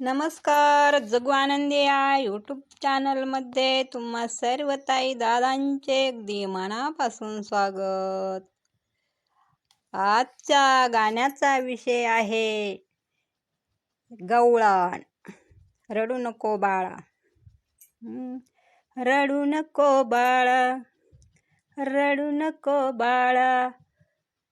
नमस्कार जगू आनंदी या यूट्यूब चॅनलमध्ये तुम्हा सर्व ताई दादांचे अगदी मनापासून स्वागत. आजच्या गाण्याचा विषय आहे गवळण. रडू नको बाळा. रडू नको बाळा. रडू नको बाळा.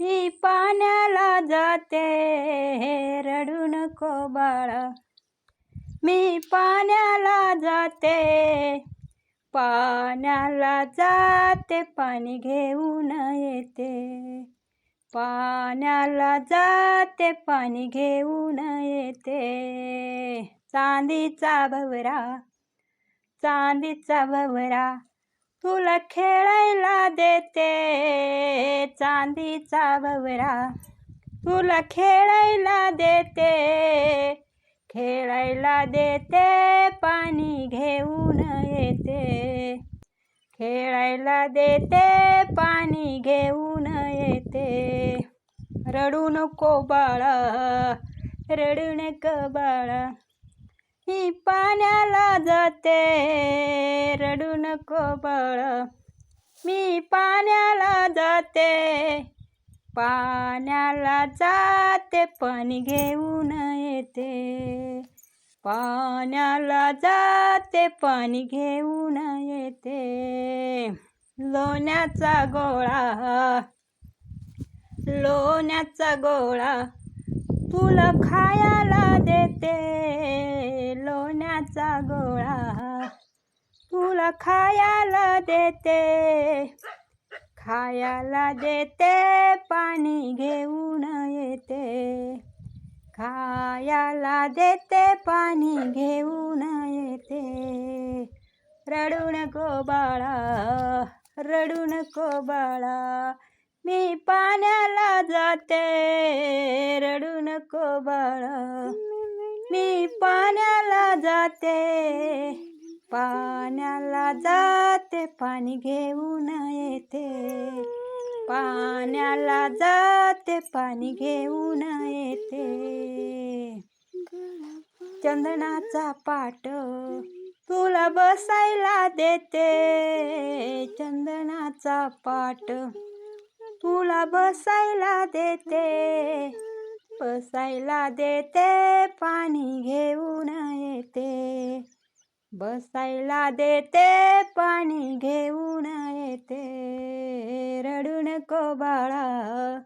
मी पाण्याला जाते रडू नको बाळा. मी पाण्याला जाते पाण्याला जाते पाणी घेऊन येते. पाण्याला जाते पाणी घेऊन येते. चांदीचा भवरा चांदीचा भवरा. तुला खेळायला देते चांदीचा भवरा तुला खेळायला देते खेळायला देते पाणी घेऊन येते. खेळायला देते पाणी घेऊन येते. रडू नको बाळा रडू नको बाळा. ही पाण्याला जाते. रडू नको बळ. मी पाण्याला जाते. पाण्याला जाते पाणी घेऊन येते. पाण्याला जाते पाणी घेऊन येते. लोण्याचा गोळा. लोण्याचा गोळा तुला खायला देते. लोण्याचा गोळा. तुला खायला देते. खायला देते पाणी घेऊन येते. खायला देते पाणी घेऊन येते. रडू नको बाळा रडू नको बाळा. मी पाण्याला जाते. रडू नको बाळा. मी पाण्याला जाते. पाण्याला जाते पाणी घेऊन येते. पाण्याला जाते पाणी घेऊन येते. चंदनाचा पाट तुला बसायला देते. चंदनाचा पाट तुला बसायला देते. बसायला देते पाणी घेऊन येते. बसायला देते पाणी घेऊन येते. रडू नको बाळा